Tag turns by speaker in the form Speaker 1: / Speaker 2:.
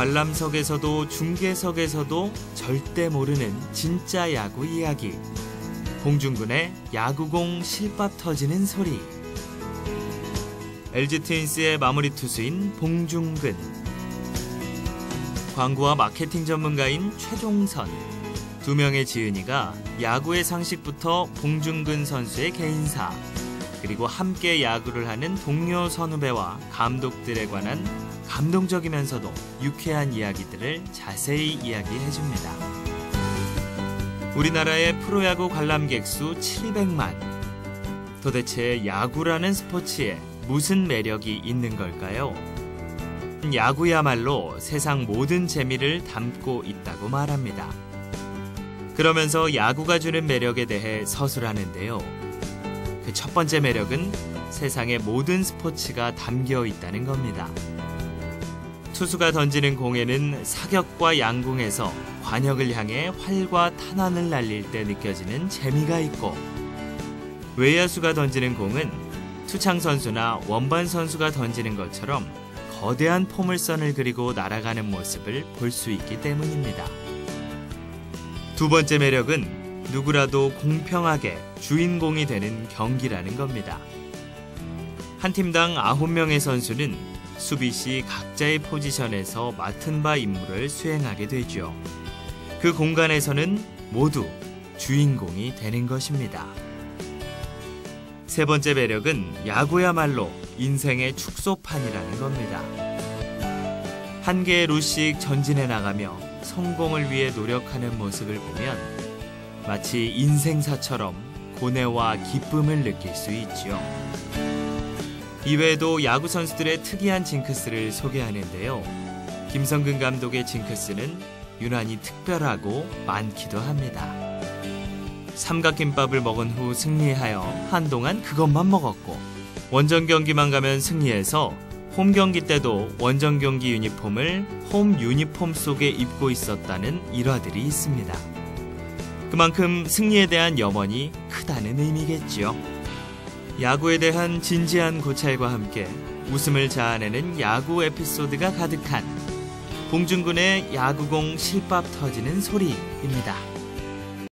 Speaker 1: 관람석에서도 중계석에서도 절대 모르는 진짜 야구 이야기. 봉준군의 야구공 실밥 터지는 소리. LG 트윈스의 마무리 투수인 봉준근. 광고와 마케팅 전문가인 최종선. 두 명의 지은이가 야구의 상식부터 봉준근 선수의 개인사, 그리고 함께 야구를 하는 동료 선후배와 감독들에 관한 감동적이면서도 유쾌한 이야기들을 자세히 이야기해 줍니다. 우리나라의 프로야구 관람객 수 700만. 도대체 야구라는 스포츠에 무슨 매력이 있는 걸까요? 야구야말로 세상 모든 재미를 담고 있다고 말합니다. 그러면서 야구가 주는 매력에 대해 서술하는데요. 그 첫 번째 매력은 세상의 모든 스포츠가 담겨 있다는 겁니다. 투수가 던지는 공에는 사격과 양궁에서 관역을 향해 활과 탄환을 날릴 때 느껴지는 재미가 있고 외야수가 던지는 공은 투창 선수나 원반 선수가 던지는 것처럼 거대한 포물선을 그리고 날아가는 모습을 볼 수 있기 때문입니다. 두 번째 매력은 누구라도 공평하게 주인공이 되는 경기라는 겁니다. 한 팀당 9명의 선수는 수비 시 각자의 포지션에서 맡은 바 임무를 수행하게 되죠. 그 공간에서는 모두 주인공이 되는 것입니다. 세 번째 매력은 야구야말로 인생의 축소판이라는 겁니다. 한 개의 루씩 전진해 나가며 성공을 위해 노력하는 모습을 보면 마치 인생사처럼 고뇌와 기쁨을 느낄 수 있죠. 이외에도 야구 선수들의 특이한 징크스를 소개하는데요. 김성근 감독의 징크스는 유난히 특별하고 많기도 합니다. 삼각김밥을 먹은 후 승리하여 한동안 그것만 먹었고 원정 경기만 가면 승리해서 홈 경기 때도 원정 경기 유니폼을 홈 유니폼 속에 입고 있었다는 일화들이 있습니다. 그만큼 승리에 대한 염원이 크다는 의미겠죠. 야구에 대한 진지한 고찰과 함께 웃음을 자아내는 야구 에피소드가 가득한 봉준군의 야구공 실밥 터지는 소리입니다.